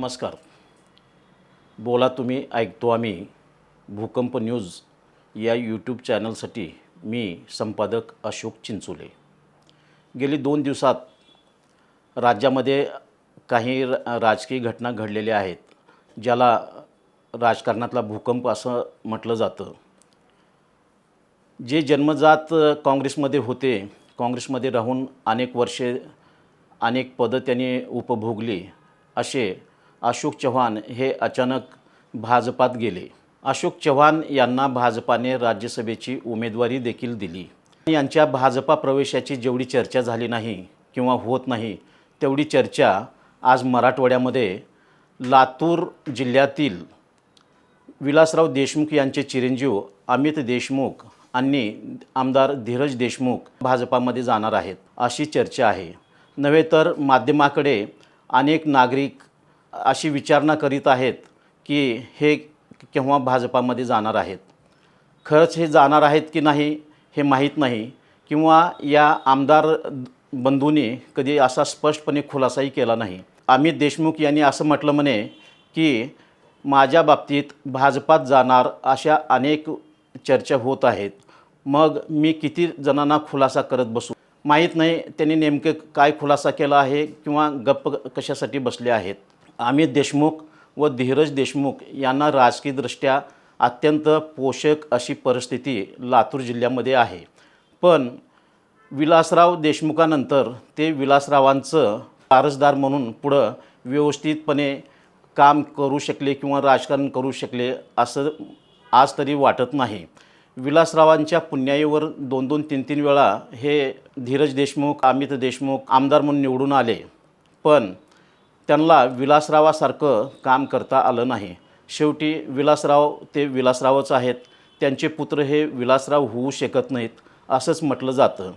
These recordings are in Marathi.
नमस्कार. बोला तुम्ही ऐकतो आम्ही भूकंप न्यूज या यूट्यूब चॅनलसाठी मी संपादक अशोक चिंचोले. गेली दोन दिवसात राज्यामध्ये काही राजकीय घटना घडलेल्या आहेत ज्याला राजकारणातला भूकंप असं म्हटलं जातं. जे जन्मजात काँग्रेसमध्ये होते काँग्रेसमध्ये राहून अनेक वर्षे अनेक पदं त्यांनी उपभोगली असे अशोक चव्हाण हे अचानक भाजपात गेले. अशोक चव्हाण यांना भाजपाने राज्यसभेची उमेदवारी देखील दिली. यांच्या भाजपा प्रवेशाची जेवढी चर्चा झाली नाही किंवा होत नाही तेवढी चर्चा आज मराठवाड्यामध्ये लातूर जिल्ह्यातील विलासराव देशमुख यांचे चिरंजीव अमित देशमुख आणि आमदार धीरज देशमुख भाजपामध्ये जाणार आहेत अशी चर्चा आहे. नव्हे तर माध्यमाकडे अनेक नागरिक अशी विचारणा करीत आहेत की हे केव्हा भाजपामध्ये जाणार आहेत. खरंच हे जाणार आहेत की नाही हे माहीत नाही किंवा या आमदार बंधूंनी कधी असा स्पष्टपणे खुलासाही केला नाही. अमित देशमुख यांनी असं म्हटलं म्हणे की माझ्या बाबतीत भाजपात जाणार अशा अनेक चर्चा होत आहेत. मग मी किती जणांना खुलासा करत बसू? माहीत नाही त्यांनी नेमकं काय खुलासा केला आहे किंवा गप्प कशासाठी बसले आहेत. अमित देशमुख व धीरज देशमुख यांना राजकीयदृष्ट्या अत्यंत पोषक अशी परिस्थिती लातूर जिल्ह्यामध्ये आहे. पण विलासराव देशमुखानंतर ते विलासरावांचं वारसदार म्हणून पुढं व्यवस्थितपणे काम करू शकले किंवा राजकारण करू शकले असं आज तरी वाटत नाही. विलासरावांच्या पुण्याईवर दोन दोन तीन तीन वेळा हे धीरज देशमुख अमित देशमुख आमदार म्हणून निवडून आले. पण त्यांना विलासरावासारखं काम करता आलं नाही. शेवटी विलासराव ते विलासरावच आहेत. त्यांचे पुत्र हे विलासराव होऊ शकत नाहीत असंच म्हटलं जातं.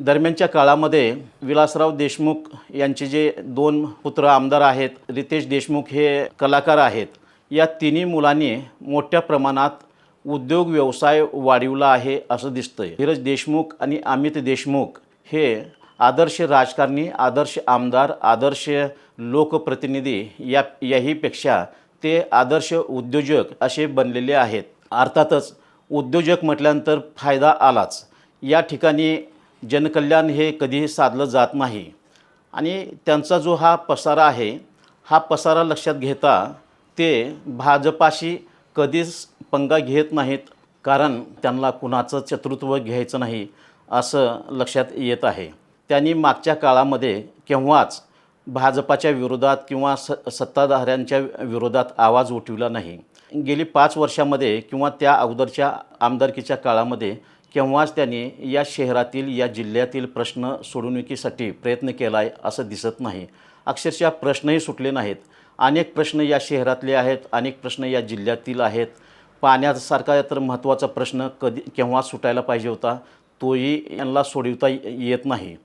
दरम्यानच्या काळामध्ये विलासराव देशमुख यांचे जे दोन पुत्र आमदार आहेत रितेश देशमुख हे कलाकार आहेत. या तिन्ही मुलांनी मोठ्या प्रमाणात उद्योग व्यवसाय वाढविला आहे असं दिसतंय. धीरज देशमुख आणि अमित देशमुख हे आदर्श राजकारणी आदर्श आमदार आदर्श लोकप्रतिनिधी या याहीपेक्षा ते आदर्श उद्योजक असे बनलेले आहेत. अर्थातच उद्योजक म्हटल्यानंतर फायदा आलाच. या ठिकाणी जनकल्याण हे कधीही साधलं जात नाही. आणि त्यांचा जो हा पसारा आहे हा पसारा लक्षात घेता ते भाजपाशी कधीच पंगा घेत नाहीत कारण त्यांना कुणाचं चतुत्व घ्यायचं नाही असं लक्षात येत आहे. त्यांनी मागच्या काळामध्ये केव्हाच भाजपाच्या विरोधात किंवा स सत्ताधाऱ्यांच्या विरोधात आवाज उठविला नाही. गेली पाच वर्षामध्ये किंवा त्या अगोदरच्या आमदारकीच्या काळामध्ये केव्हाच त्यांनी या शहरातील या जिल्ह्यातील प्रश्न सोडवणुकीसाठी प्रयत्न केला आहे असं दिसत नाही. अक्षरशः प्रश्नही सुटले नाहीत. अनेक प्रश्न या शहरातले आहेत अनेक प्रश्न या जिल्ह्यातील आहेत. पाण्यासारखा तर महत्त्वाचा प्रश्न कधी केव्हा सुटायला पाहिजे होता तोही यांना सोडवता येत नाही.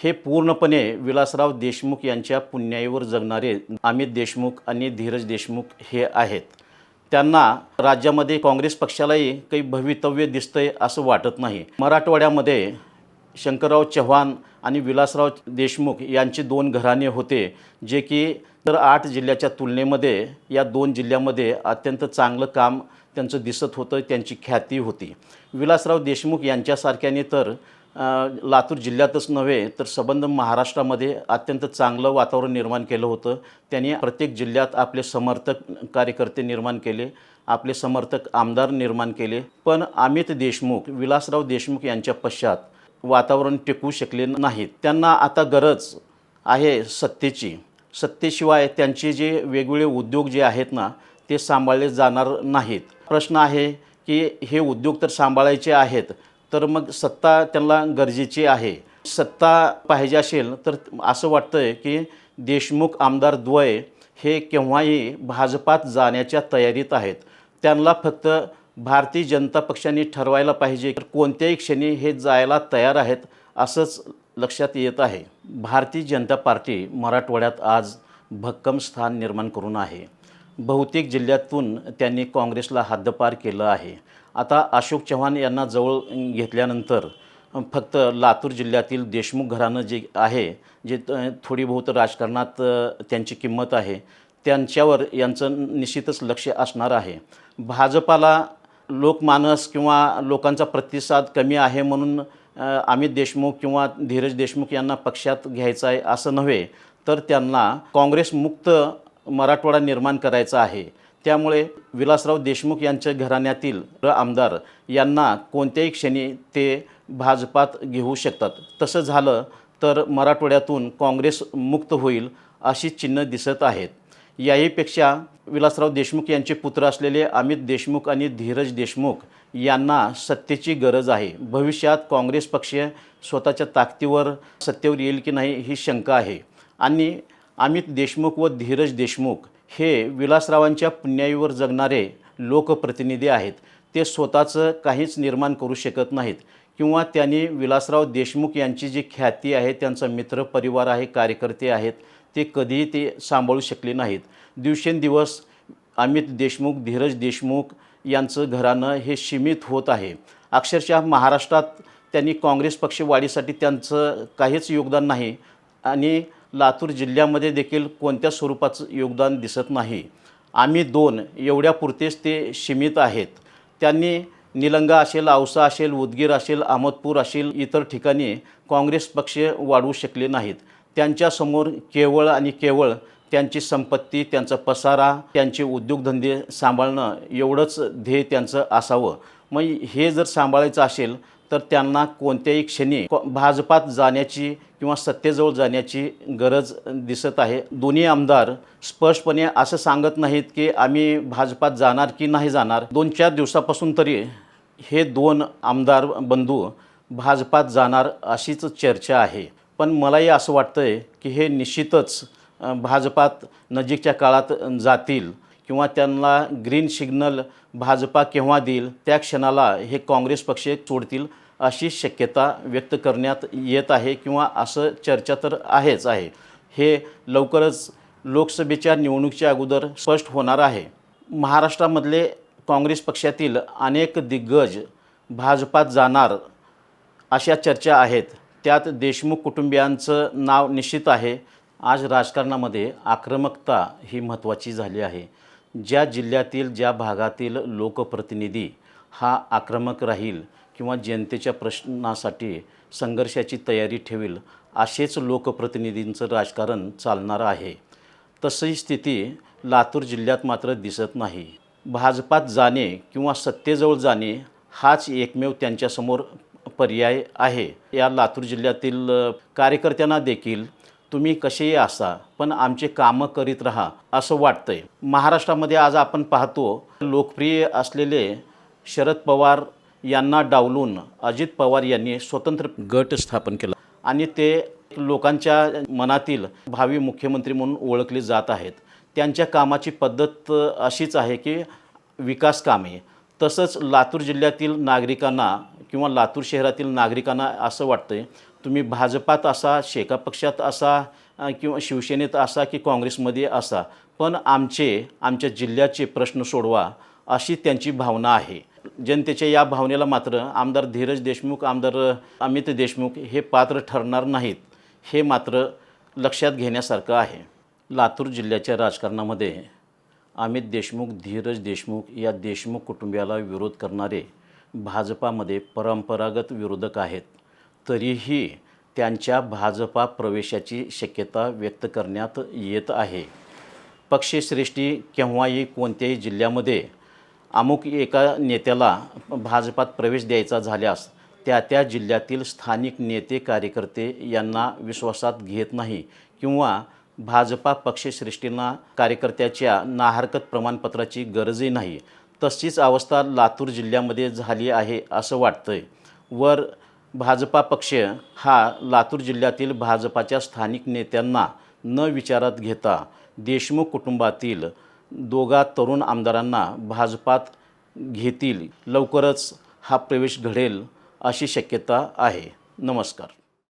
हे पूर्णपणे विलासराव देशमुख यांच्या पुण्याईवर जगणारे अमित देशमुख आणि धीरज देशमुख हे आहेत. त्यांना राज्यामध्ये काँग्रेस पक्षालाही काही भवितव्य दिसतंय असं वाटत नाही. मराठवाड्यामध्ये शंकरराव चव्हाण आणि विलासराव देशमुख यांचे दोन घराणे होते जे की तर आठ जिल्ह्याच्या तुलनेमध्ये या दोन जिल्ह्यामध्ये अत्यंत चांगलं काम त्यांचं दिसत होतं त्यांची ख्याती होती. विलासराव देशमुख यांच्यासारख्याने तर लातूर जिल्ह्यातच नव्हे तर सबंध महाराष्ट्रामध्ये अत्यंत चांगलं वातावरण निर्माण केलं होतं. त्यांनी प्रत्येक जिल्ह्यात आपले समर्थक कार्यकर्ते निर्माण केले आपले समर्थक आमदार निर्माण केले. पण अमित देशमुख विलासराव देशमुख यांच्या पश्चात वातावरण टिकवू शकले नाहीत त्यांना आता गरज आहे सत्तेची. सत्तेशिवाय त्यांचे जे वेगवेगळे उद्योग जे आहेत ना ते सांभाळले जाणार नाहीत. प्रश्न आहे की हे उद्योग तर सांभाळायचे आहेत तर मग सत्ता त्यांना गरजेची आहे. सत्ता पाहिजे असेल तर असं वाटतं आहे की देशमुख आमदार द्वय हे केव्हाही भाजपात जाण्याच्या तयारीत आहेत. त्यांना फक्त भारतीय जनता पक्षाने ठरवायला पाहिजे तर कोणत्याही क्षणी हे जायला तयार आहेत असंच लक्षात येत आहे. भारतीय जनता पार्टी मराठवाड्यात आज भक्कम स्थान निर्माण करून आहे. बहुतेक जिल्ह्यातून त्यांनी काँग्रेसला हद्दपार केलं आहे. आता अशोक चव्हाण यांना जवळ घेतल्यानंतर फक्त लातूर जिल्ह्यातील देशमुख घराणं जे आहे जे थोडी बहुत राजकारणात त्यांची किंमत आहे त्यांच्यावर यांचं निश्चितच लक्ष असणार आहे. भाजपाला लोकमानस किंवा लोकांचा प्रतिसाद कमी आहे म्हणून अमित देशमुख किंवा धीरज देशमुख यांना पक्षात घ्यायचं आहे असं नव्हे तर त्यांना काँग्रेसमुक्त मराठवाडा निर्माण करायचा आहे. त्यामुळे विलासराव देशमुख यांच्या घराण्यातील आमदार यांना कोणत्याही क्षणी ते भाजपात घेऊ शकतात. तसं झालं तर मराठवाड्यातून काँग्रेस मुक्त होईल अशी चिन्ह दिसत आहेत. याहीपेक्षा विलासराव देशमुख यांचे पुत्र असलेले अमित देशमुख आणि धीरज देशमुख यांना सत्तेची गरज आहे. भविष्यात काँग्रेस पक्ष स्वतःच्या ताकदीवर सत्तेवर येईल की नाही ही शंका आहे. आणि अमित देशमुख व धीरज देशमुख हे विलासरावांच्या पुण्याईवर जगणारे लोकप्रतिनिधी आहेत. ते स्वतःचं काहीच निर्माण करू शकत नाहीत. किंवा त्यांनी विलासराव देशमुख यांची जी ख्याती आहे त्यांचा मित्रपरिवार आहे कार्यकर्ते आहेत ते कधीही ते सांभाळू शकले नाहीत. दिवसेंदिवस अमित देशमुख धीरज देशमुख यांचं घराणं हे सीमित होत आहे. अक्षरशः महाराष्ट्रात त्यांनी काँग्रेस पक्ष वाढीसाठी त्यांचं काहीच योगदान नाही आणि लातूर जिल्ह्यामध्ये देखील कोणत्या स्वरूपाचं योगदान दिसत नाही. आम्ही दोन एवढ्यापुरतेच ते सीमित आहेत. त्यांनी निलंगा असेल औसा असेल उदगीर असेल अहमदपूर असेल इतर ठिकाणी काँग्रेस पक्ष वाढवू शकले नाहीत. त्यांच्यासमोर केवळ आणि केवळ त्यांची संपत्ती त्यांचा पसारा त्यांचे उद्योगधंदे सांभाळणं एवढंच ध्येय त्यांचं असावं. मग हे जर सांभाळायचं असेल तर त्यांना कोणत्याही क्षणी भाजपात जाण्याची किंवा सत्तेजवळ जाण्याची गरज दिसत आहे. दोन्ही आमदार स्पष्टपणे असं सांगत नाहीत की आम्ही भाजपात जाणार की नाही जाणार. दोन चार दिवसापासून तरी हे दोन आमदार बंधू भाजपात जाणार अशीच चर्चा आहे. पण मलाही असं वाटतं आहे की हे निश्चितच भाजपात नजीकच्या काळात जातील. किंवा त्यांना ग्रीन सिग्नल भाजपा केव्हा देईल त्या क्षणाला हे काँग्रेस पक्ष सोडतील अशी शक्यता व्यक्त करण्यात येत आहे किंवा असं चर्चा तर आहेच आहे. हे लवकरच लोकसभेच्या निवडणुकीच्या अगोदर स्पष्ट होणार आहे. महाराष्ट्रामधले काँग्रेस पक्षातील अनेक दिग्गज भाजपात जाणार अशा चर्चा आहेत. त्यात देशमुख कुटुंबियांचं नाव निश्चित आहे. आज राजकारणामध्ये आक्रमकता ही महत्त्वाची झाली आहे. ज्या जिल्ह्यातील ज्या भागातील लोकप्रतिनिधी हा आक्रमक राहील किंवा जनतेच्या प्रश्नासाठी संघर्षाची तयारी ठेवील असेच लोकप्रतिनिधींचं राजकारण चालणार आहे. तशी स्थिती लातूर जिल्ह्यात मात्र दिसत नाही. भाजपात जाणे किंवा सत्तेजवळ जाणे हाच एकमेव त्यांच्यासमोर पर्याय आहे. या लातूर जिल्ह्यातील कार्यकर्त्यांना देखील तुम्ही कसेही असा पण आमचे कामं करीत राहा असं वाटतंय. महाराष्ट्रामध्ये आज आपण पाहतो लोकप्रिय असलेले शरद पवार यांना डावलून अजित पवार यांनी स्वतंत्र गट स्थापन केला. आणि ते लोकांच्या मनातील भावी मुख्यमंत्री म्हणून ओळखले जात आहेत. त्यांच्या कामाची पद्धत अशीच आहे की विकास कामे. तसंच लातूर जिल्ह्यातील नागरिकांना किंवा लातूर शहरातील नागरिकांना असं वाटतंय तुम्ही भाजपात असा शेका पक्षात असा किंवा शिवसेनेत असा की काँग्रेसमध्ये असा. पण आमचे आमच्या जिल्ह्याचे प्रश्न सोडवा अशी त्यांची भावना आहे. जनतेच्या या भावनेला मात्र आमदार धीरज देशमुख आमदार अमित देशमुख हे पात्र ठरणार नाहीत हे मात्र लक्षात घेण्यासारखं आहे. लातूर जिल्ह्याच्या राजकारणामध्ये अमित देशमुख धीरज देशमुख या देशमुख कुटुंबियाला विरोध करणारे भाजपामध्ये परंपरागत विरोधक आहेत. तरीही त्यांच्या भाजपा प्रवेशाची शक्यता व्यक्त करण्यात येत आहे. पक्षश्रेष्ठी केव्हाही कोणत्याही जिल्ह्यामध्ये अमुक एका नेत्याला भाजपात प्रवेश द्यायचा झाल्यास त्या त्या जिल्ह्यातील स्थानिक नेते कार्यकर्ते यांना विश्वासात घेत नाही किंवा भाजपा पक्षश्रेष्ठींना कार्यकर्त्याच्या नाहरकत प्रमाणपत्राची गरजही नाही. तशीच अवस्था लातूर जिल्ह्यामध्ये झाली आहे असं वाटतंय. वर भाजपा पक्ष हा लातूर जिल्ह्यातील भाजपाच्या स्थानिक नेत्यांना न विचारात घेता देशमुख कुटुंबातील दोघा तरुण आमदारांना भाजपात घेतील. लवकरच हा प्रवेश घडेल अशी शक्यता आहे. नमस्कार.